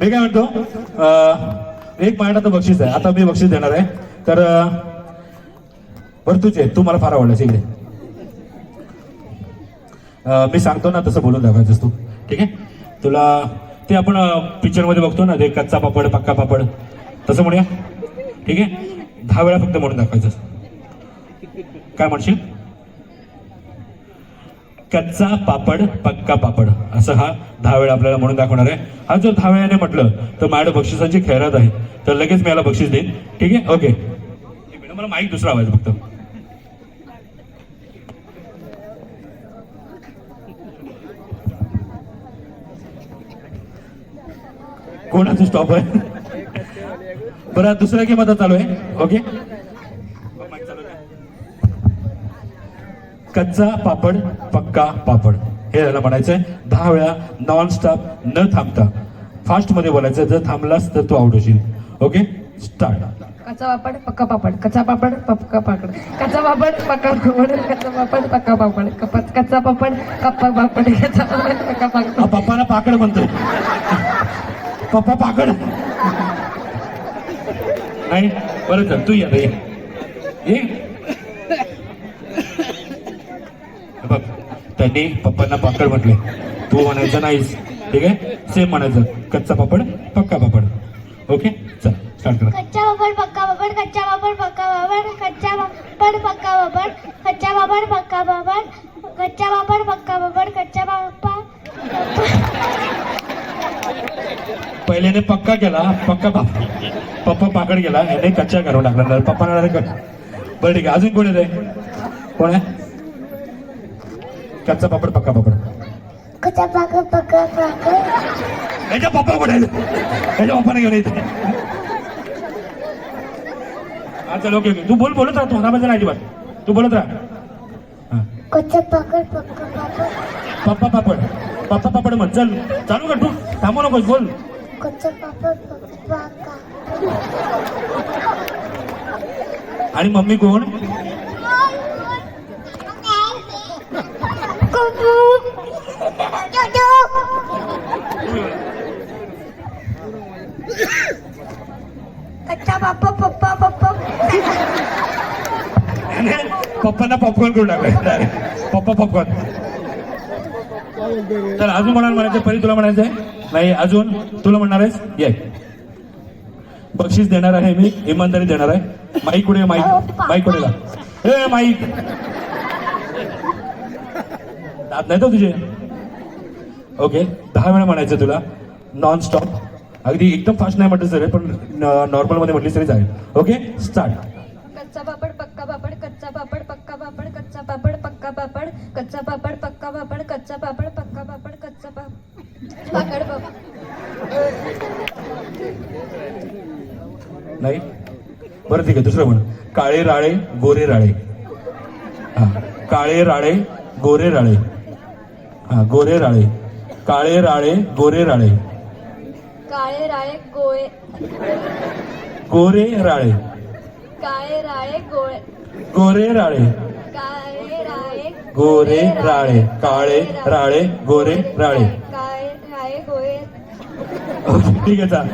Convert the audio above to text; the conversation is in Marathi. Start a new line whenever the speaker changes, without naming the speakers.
मी काय म्हणतो एक माझ्याकडे बक्षीस आहे. आता मी बक्षीस देणार आहे. तर अं, बरं तुझे तू मला फार आवडलं इकडे. मी सांगतो ना तसं बोलून दाखवायचंस तू. ठीक आहे? तुला ते आपण पिक्चरमध्ये बघतो ना ते कच्चा पापड पक्का पापड. तसं म्हणूया. ठीक आहे? दहा वेळा फक्त म्हणून दाखवायचं काय म्हणशील? कच्चा पापड पक्का पापड. असं हा दहा वेळा आपल्याला म्हणून दाखवणार आहे. हा जर दहा वेळाने म्हटलं तर माझ्या बक्षिसांची खैरात आहे. तर लगेच मी याला बक्षीस देईन. ठीक आहे? ओके. मॅडम मला माईक दुसरा आवाज फक्त. कोणाचं स्टॉप आहे? बरं दुसरा गेम आता चालू आहे. ओके. कच्चा पापड पक्का पापड. हे याला म्हणायचंय दहा वेळा नॉन स्टॉप न थांबता. फास्टमध्ये बोलायचं जर थांबलास तर तू आउट होशील. ओके स्टार्ट
कच्चा पापड पक्का पापड. कच्चा पापड पक्का पापड. कच्चा पापड पक्का पापड. कच्चा पापड पक्का पापड. कच्चा पापड कप्पा पापड. कच्चा पापड पक्का पापड.
पप्पाला पाकड म्हणतोय. पप्पा पाकड. नाही बरं चल तू या. ये ये. हे बघ त्यांनी पप्पांना पाकड म्हटले. तू म्हणायचं नाहीस. ठीक आहे? सेम म्हणायचं. कच्चा पापड पक्का पापड. ओके चल स्टार्ट करा.
कच्चा पापड पक्का पापड कच्चा पापड पक्का पापड कच्चा पापड पक्का पापड कच्चा पापड पक्का पापड कच्चा पापड पक्का पापड कच्चा पापड.
पहिल्याने पक्का केला पक्का पापड. पप्पा पाकड गेला याने कच्चा करून टाकला. पप्पा बरं ठीक आहे. अजून कोण आहे कोण आहे? कच्चा पापड पक्का पापड.
कच्चा पापड पक्का पापड.
याच्या पप्पा आहेत? याच्या पप्पाने घेऊन येते. हा चल ओके ओके. तू बोल बोलत राहा तू हराबाचं नाही अजिबात. तू बोलत राहा. हा.
कच्चा पापड पक्का पापड.
पप्पा पापड. पप्पा पापड म्हण. चल चालू कर तू. थांबू नकोस बोल.
कच्चा पापड पक्का
आणि मम्मी कोण?
कच्चा पापड पप्पा पप्पा
पप्पांना पॉपकॉर्न करून टाकलाय पप्पा पॉपकॉर्न तर अजून कोणाला म्हणायचं परी तुला म्हणायचंय? नाही अजून. तुला म्हणणार आहेस? ये. बक्षीस देणार आहे मी इमानदारी देणार आहे. माईक कुठे माईक. माईक कुठे ए माईक. दात नाही तो तुझे? ओके दहा वेळा म्हणायचं तुला. नॉन स्टॉप अगदी एकदम फास्ट नाही म्हटलं सर पण नॉर्मलमध्ये म्हटली तरी चालेल. ओके स्टार्ट
कच्चा पापड पक्का पापड कच्चा पापड पक्का पापड कच्चा पापड पक्का पापड कच्चा पापड पक्का पापड कच्चा पापड पक्का पापड कच्चा पापड. पाकड पापड.
नाही? बरं ठीक आहे दुसरं म्हण. काळे राळे गोरे राळे. हा. काळे राळे गोरे राळे. हा गोरे राळे. काळे राळे गोरे राळे.
काळे राळे गोळे.
गोरे राळे.
काळे राळे गोळे.
गोरे राळे.
काळे राळे
गोरे राळे. काळे राळे गोरे राळे.
काळे राळे गोळे.
ठीक आहे चाल